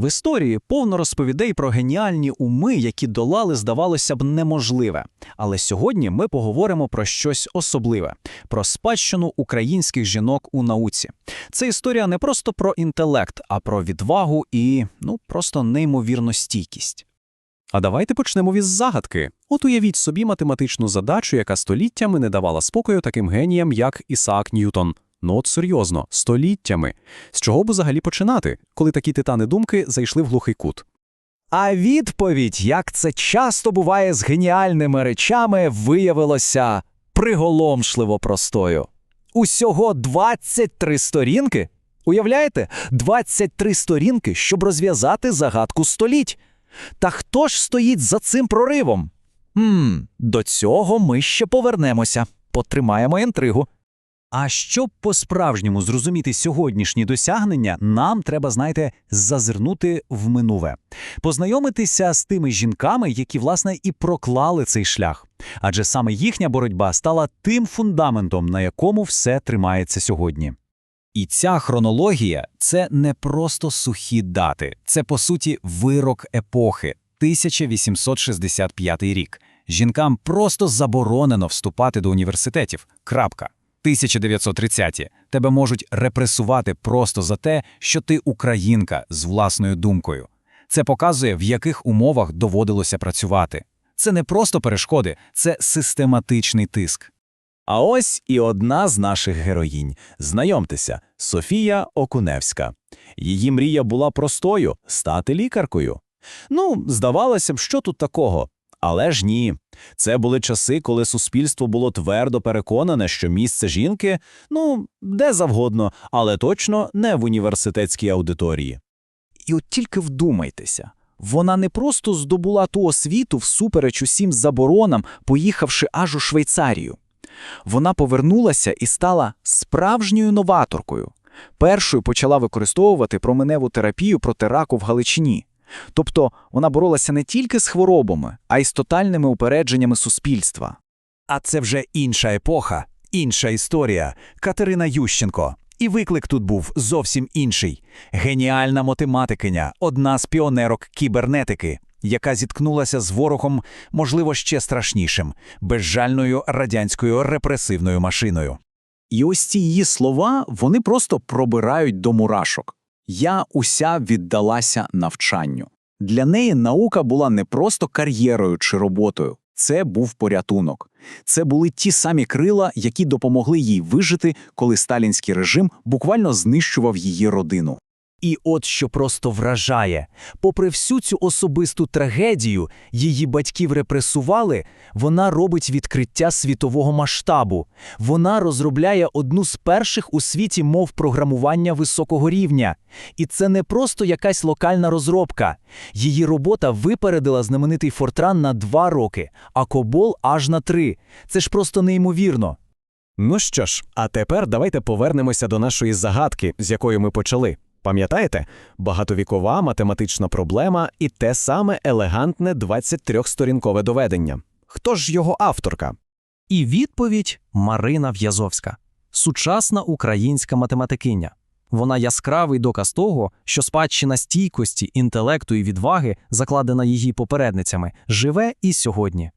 В історії повно розповідей про геніальні уми, які долали, здавалося б, неможливе. Але сьогодні ми поговоримо про щось особливе про спадщину українських жінок у науці. Це історія не просто про інтелект, а про відвагу і ну просто неймовірну стійкість. А давайте почнемо із загадки. От уявіть собі математичну задачу, яка століттями не давала спокою таким геніям, як Ісаак Ньютон. Ну от серйозно, століттями. З чого б взагалі починати, коли такі титани думки зайшли в глухий кут? А відповідь, як це часто буває з геніальними речами, виявилося приголомшливо простою. Усього 23 сторінки. Уявляєте? 23 сторінки, щоб розв'язати загадку століть. Та хто ж стоїть за цим проривом? Хм, до цього ми ще повернемося. Потримаємо інтригу. А щоб по-справжньому зрозуміти сьогоднішні досягнення, нам треба, знаєте, зазирнути в минуле, познайомитися з тими жінками, які, власне, і проклали цей шлях. Адже саме їхня боротьба стала тим фундаментом, на якому все тримається сьогодні. І ця хронологія це не просто сухі дати, це по суті вирок епохи 1865 рік. Жінкам просто заборонено вступати до університетів. Крапка. 1930-ті. Тебе можуть репресувати просто за те, що ти українка з власною думкою. Це показує, в яких умовах доводилося працювати. Це не просто перешкоди, це систематичний тиск. А ось і одна з наших героїнь. Знайомтеся, Софія Окуневська. Її мрія була простою стати лікаркою. Ну, здавалося б, що тут такого. Але ж ні. Це були часи, коли суспільство було твердо переконане, що місце жінки ну, де завгодно, але точно не в університетській аудиторії. І от тільки вдумайтеся, вона не просто здобула ту освіту всупереч усім заборонам, поїхавши аж у Швейцарію. Вона повернулася і стала справжньою новаторкою. Першою почала використовувати променеву терапію проти раку в Галичині. Тобто вона боролася не тільки з хворобами, а й з тотальними упередженнями суспільства. А це вже інша епоха, інша історія. Катерина Ющенко. І виклик тут був зовсім інший. Геніальна математикиня, одна з піонерок кібернетики, яка зіткнулася з ворогом, можливо, ще страшнішим безжальною радянською репресивною машиною. І ось ці її слова вони просто пробирають до мурашок. Я уся віддалася навчанню. Для неї наука була не просто кар'єрою чи роботою, це був порятунок. Це були ті самі крила, які допомогли їй вижити, коли сталінський режим буквально знищував її родину. І от що просто вражає, попри всю цю особисту трагедію, її батьків репресували, вона робить відкриття світового масштабу. Вона розробляє одну з перших у світі мов програмування високого рівня. І це не просто якась локальна розробка. Її робота випередила знаменитий Фортран на два роки, а Кобол аж на три. Це ж просто неймовірно. Ну що ж, а тепер давайте повернемося до нашої загадки, з якої ми почали. Пам'ятаєте? Багатовікова математична проблема і те саме елегантне 23-сторінкове доведення. Хто ж його авторка? І відповідь Марина В'язовська, сучасна українська математикиня. Вона яскравий доказ того, що спадщина стійкості, інтелекту і відваги, закладена її попередницями, живе і сьогодні.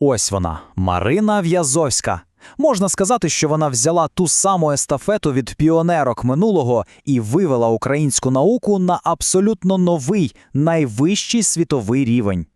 Ось вона, Марина В'язовська. Можна сказати, що вона взяла ту саму естафету від піонерок минулого і вивела українську науку на абсолютно новий, найвищий світовий рівень.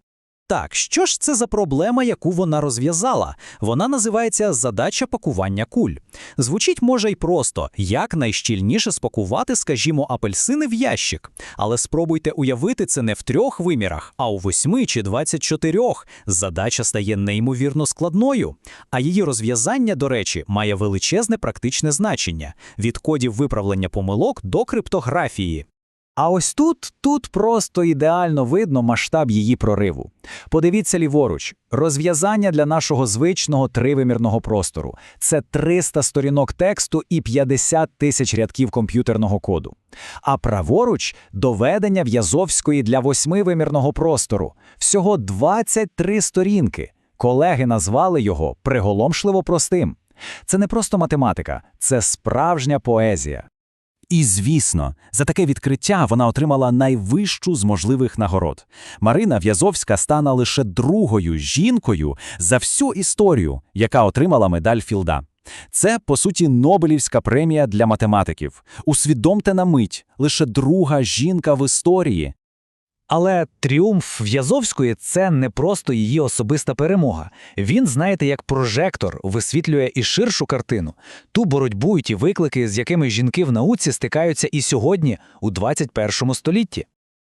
Так, що ж це за проблема, яку вона розв'язала? Вона називається задача пакування куль. Звучить може й просто, як найщільніше спакувати, скажімо, апельсини в ящик. Але спробуйте уявити це не в трьох вимірах, а у восьми чи двадцять чотирьох. Задача стає неймовірно складною. А її розв'язання, до речі, має величезне практичне значення від кодів виправлення помилок до криптографії. А ось тут, тут просто ідеально видно масштаб її прориву. Подивіться ліворуч, розв'язання для нашого звичного тривимірного простору це 300 сторінок тексту і 50 тисяч рядків комп'ютерного коду. А праворуч доведення в'язовської для восьмивимірного простору всього 23 сторінки. Колеги назвали його приголомшливо простим. Це не просто математика, це справжня поезія. І звісно, за таке відкриття вона отримала найвищу з можливих нагород. Марина В'язовська стана лише другою жінкою за всю історію, яка отримала медаль Філда. Це, по суті, Нобелівська премія для математиків. Усвідомте на мить, лише друга жінка в історії. Але тріумф В'язовської це не просто її особиста перемога. Він, знаєте, як прожектор висвітлює і ширшу картину, ту боротьбу і ті виклики, з якими жінки в науці стикаються і сьогодні, у 21 столітті.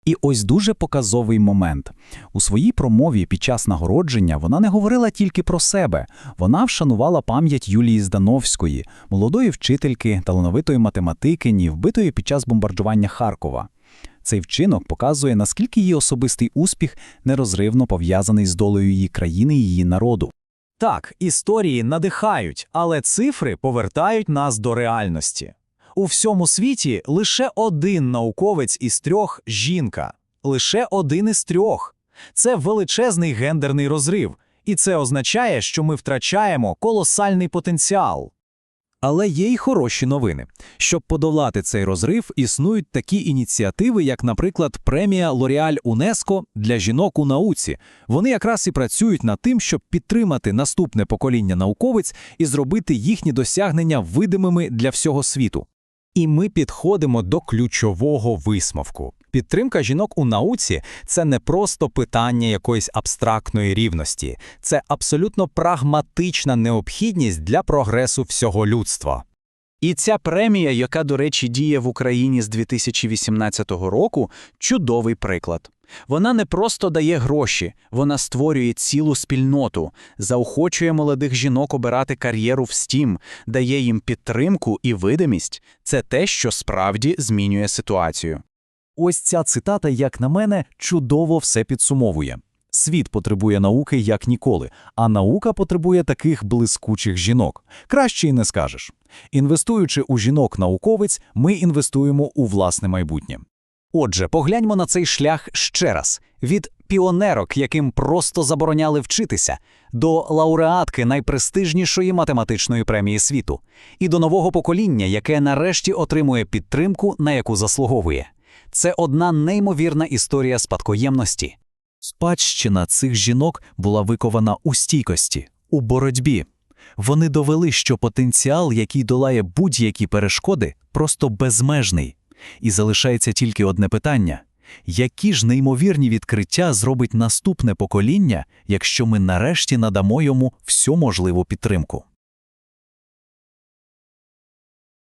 І ось дуже показовий момент. У своїй промові під час нагородження вона не говорила тільки про себе. Вона вшанувала пам'ять Юлії Здановської, молодої вчительки, талановитої математикині, вбитої під час бомбардування Харкова. Цей вчинок показує, наскільки її особистий успіх нерозривно пов'язаний з долею її країни і її народу. Так, історії надихають, але цифри повертають нас до реальності. У всьому світі лише один науковець із трьох жінка. Лише один із трьох. Це величезний гендерний розрив, і це означає, що ми втрачаємо колосальний потенціал. Але є й хороші новини. Щоб подолати цей розрив, існують такі ініціативи, як, наприклад, премія Лоріаль УНЕСКО для жінок у науці. Вони якраз і працюють над тим, щоб підтримати наступне покоління науковиць і зробити їхні досягнення видимими для всього світу. І ми підходимо до ключового висновку. Підтримка жінок у науці це не просто питання якоїсь абстрактної рівності, це абсолютно прагматична необхідність для прогресу всього людства. І ця премія, яка, до речі, діє в Україні з 2018 року, чудовий приклад. Вона не просто дає гроші, вона створює цілу спільноту, заохочує молодих жінок обирати кар'єру в STEAM, дає їм підтримку і видимість. Це те, що справді змінює ситуацію. Ось ця цитата, як на мене, чудово все підсумовує. Світ потребує науки як ніколи, а наука потребує таких блискучих жінок. Краще й не скажеш. Інвестуючи у жінок-науковиць, ми інвестуємо у власне майбутнє. Отже, погляньмо на цей шлях ще раз: від піонерок, яким просто забороняли вчитися, до лауреатки найпрестижнішої математичної премії світу, і до нового покоління, яке нарешті отримує підтримку, на яку заслуговує. Це одна неймовірна історія спадкоємності. Спадщина цих жінок була викована у стійкості, у боротьбі. Вони довели, що потенціал, який долає будь-які перешкоди, просто безмежний. І залишається тільки одне питання: які ж неймовірні відкриття зробить наступне покоління, якщо ми нарешті надамо йому всю можливу підтримку?